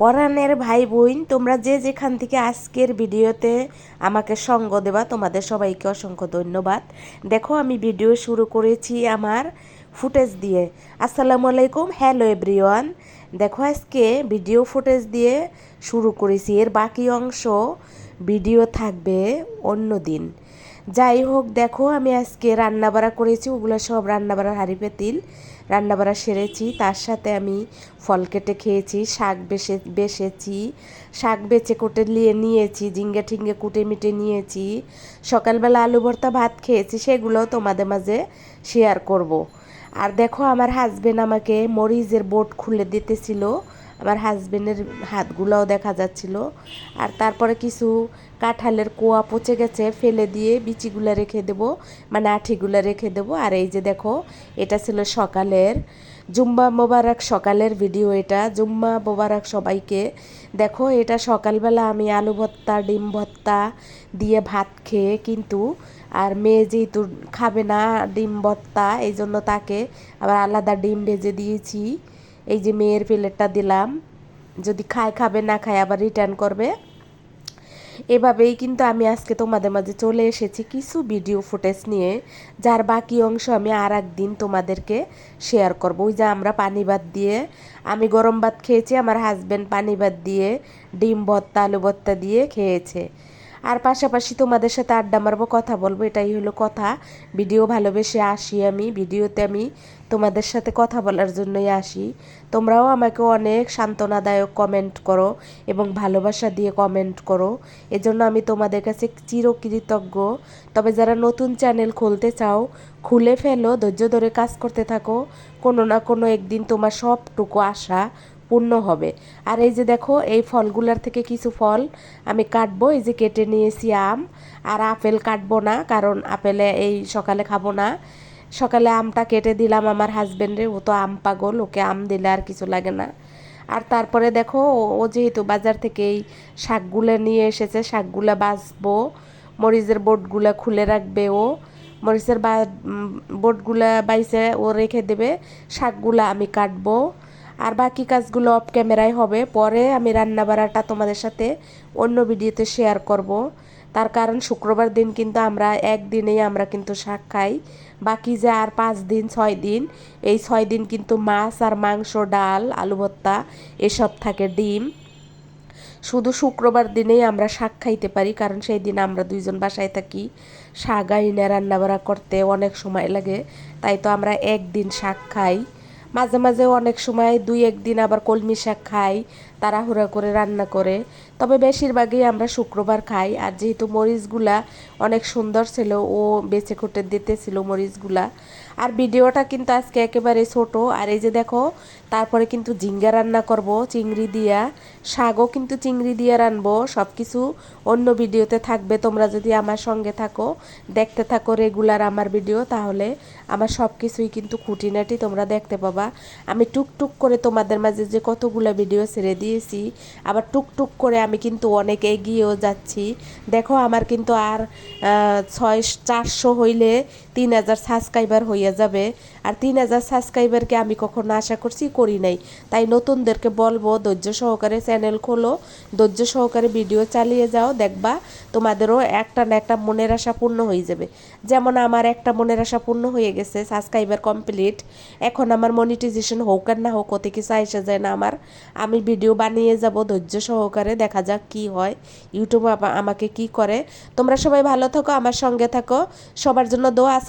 পরাণের ভাই বোন, তোমরা যে যেখান থেকে আজকের ভিডিওতে আমাকে সঙ্গ দেবা, তোমাদের সবাইকে অসংখ্য ধন্যবাদ। দেখো, আমি ভিডিও শুরু করেছি আমার ফুটেজ দিয়ে। আসসালামু আলাইকুম, হ্যালো এভরিওয়ান। দেখো, আজকে ভিডিও ফুটেজ দিয়ে শুরু করেছি। এর বাকি অংশ ভিডিও থাকবে অন্য দিন। যাই হোক দেখো আমি আজকে রান্নাবাড়া করেছি, ওগুলো সব রান্না রান্নাবাড়ার পেতিল। রান্নাবাড়া সেরেছি, তার সাথে আমি ফল কেটে খেয়েছি, শাক বেসে, বেসেছি, শাক বেচে কুটে নিয়ে নিয়েছি, ঝিঙ্গে ঠিঙ্গে কুটে মিটে নিয়েছি। সকালবেলা আলু ভর্তা ভাত খেয়েছি সেগুলো তোমাদের মাঝে শেয়ার করব। আর দেখো আমার হাজবেন্ড আমাকে মরিচের বোট খুলে দিতেছিল। আমার হাজবেন্ডের হাতগুলোও দেখা যাচ্ছিল। আর তারপরে কিছু কাঁঠালের কোয়া পচে গেছে, ফেলে দিয়ে বিচিগুলো রেখে দেবো মানে আঠিগুলো রেখে দেবো। আর এই যে দেখো, এটা ছিল সকালের জুম্বা মোবারক সকালের ভিডিও এটা। জুম্মা মোবারক সবাইকে, দেখো, এটা সকালবেলা আমি আলু ভর্তা, ডিম ভর্তা দিয়ে ভাত খেয়ে কিন্তু, আর মেয়ে যেহেতু খাবে না ডিম ভর্তা, এই জন্য তাকে আবার আলাদা ডিম ভেজে দিয়েছি। এই যে মেয়ের প্লেটটা দিলাম। যদি খায়, খাবে, না খায় আবার রিটার্ন করবে। এভাবেই কিন্তু আমি আজকে তোমাদের মাঝে চলে এসেছি কিছু ভিডিও ফুটেজ নিয়ে। যার বাকি অংশ আমি আর একদিন তোমাদেরকে শেয়ার করব। ওই যে আমরা পানি ভাত দিয়ে, আমি গরম ভাত খেয়েছি, আমার হাজব্যান্ড পানি ভাত দিয়ে, ডিম ভর্তা, আলু ভর্তা দিয়ে খেয়েছে। আর পাশাপাশি তোমাদের সাথে আড্ডা মারবো, কথা বলব, এটাই হলো কথা। ভিডিও ভালোবেসে আসি আমি, ভিডিওতে আমি তোমাদের সাথে কথা বলার জন্যই আসি। তোমরাও আমাকে অনেক সান্ত্বনাদায়ক কমেন্ট করো এবং ভালোবাসা দিয়ে কমেন্ট করো। এজন্য আমি তোমাদের কাছে চিরকৃতজ্ঞ। তবে যারা নতুন চ্যানেল খুলতে চাও, খুলে ফেলো, ধৈর্য ধরে কাজ করতে থাকো। কোনো না কোনো একদিন তোমার সবটুকু আশা পূর্ণ হবে। আর এই যে দেখো, এই ফলগুলার থেকে কিছু ফল আমি কাটবো, এই যে কেটে নিয়েছি আম। আর আপেল কাটবো না, কারণ আপেলে এই সকালে খাব না। সকালে আমটা কেটে দিলাম আমার হাজব্যান্ডে ও তো আম পাগল, ওকে আম দিলে আর কিছু লাগে না। আর তারপরে দেখো, ও যেহেতু বাজার থেকে এই শাকগুলো নিয়ে এসেছে, শাকগুলো বাঁচবো, মরিচের বোটগুলো খুলে রাখবে ও। মরিচের বা বোটগুলা বাইসে ও রেখে দেবে, শাকগুলো আমি কাটবো। আর বাকি কাজগুলো অফ ক্যামেরায় হবে। পরে আমি রান্না বাড়াটা তোমাদের সাথে অন্য ভিডিওতে শেয়ার করব। তার কারণ শুক্রবার দিন কিন্তু আমরা একদিনেই আমরা কিন্তু শাক খাই। বাকি যে আর পাঁচ দিন, ছয় দিন, এই ছয় দিন কিন্তু মাছ আর মাংস, ডাল, আলু ভর্তা এসব থাকে ডিম। শুধু শুক্রবার দিনেই আমরা শাক খাইতে পারি, কারণ সেই দিন আমরা দুইজন বাসায় থাকি। শাক আইনে রান্নাবাড়া করতে অনেক সময় লাগে, তাই তো আমরা একদিন শাক খাই। মাঝে মাঝে অনেক সময় দুই একদিন আবার কলমি শাক খাই। তাড়াহুড়া করে রান্না করে। তবে বেশিরভাগই আমরা শুক্রবার খাই, আর যেহেতু মরিচগুলা অনেক সুন্দর ছিল, ও বেছে খুঁটে দিতেছিল মরিচগুলা। আর ভিডিওটা কিন্তু আজকে একেবারে ছোট, আর এই যে দেখো, তারপরে কিন্তু ঝিঙ্গা রান্না করব, চিংড়ি দিয়া। শাকও কিন্তু চিংড়ি দিয়ে রানবো সব কিছু অন্য ভিডিওতে থাকবে। তোমরা যদি আমার সঙ্গে থাকো, দেখতে থাকো রেগুলার আমার ভিডিও, তাহলে আমার সব কিছুই কিন্তু খুঁটিনাটি তোমরা দেখতে পাবা। আমি টুকটুক করে তোমাদের মাঝে যে কতগুলো ভিডিও ছেড়ে দিয়েছি। আবার টুকটুক করে আমি কিন্তু অনেক এগিয়েও যাচ্ছি। দেখো আমার কিন্তু আর ছয়, চারশো হইলে তিন হাজার সাবস্ক্রাইবার হইয়া যাবে। আর তিন হাজার সাবস্ক্রাইবারকে আমি কখনো আশা করছি করি নাই। তাই নতুনদেরকে বলব, ধৈর্য সহকারে চ্যানেল খোলো, ধৈর্য সহকারে ভিডিও চালিয়ে যাও, দেখবা তোমাদেরও একটা না একটা মনের আশা পূর্ণ হয়ে যাবে। যেমন আমার একটা মনের আশা পূর্ণ হয়ে গেছে সাবস্ক্রাইবার কমপ্লিট এখন আমার মনিটাইজেশন হোক আর না হোক ওতে কিছু আইসা যায় না আমার। আমি ভিডিও বানিয়ে যাব, ধৈর্য সহকারে দেখা যাক কি হয়। ইউটিউব আমাকে কি করে? তোমরা সবাই ভালো থাকো, আমার সঙ্গে থাকো। সবার জন্য দোয়া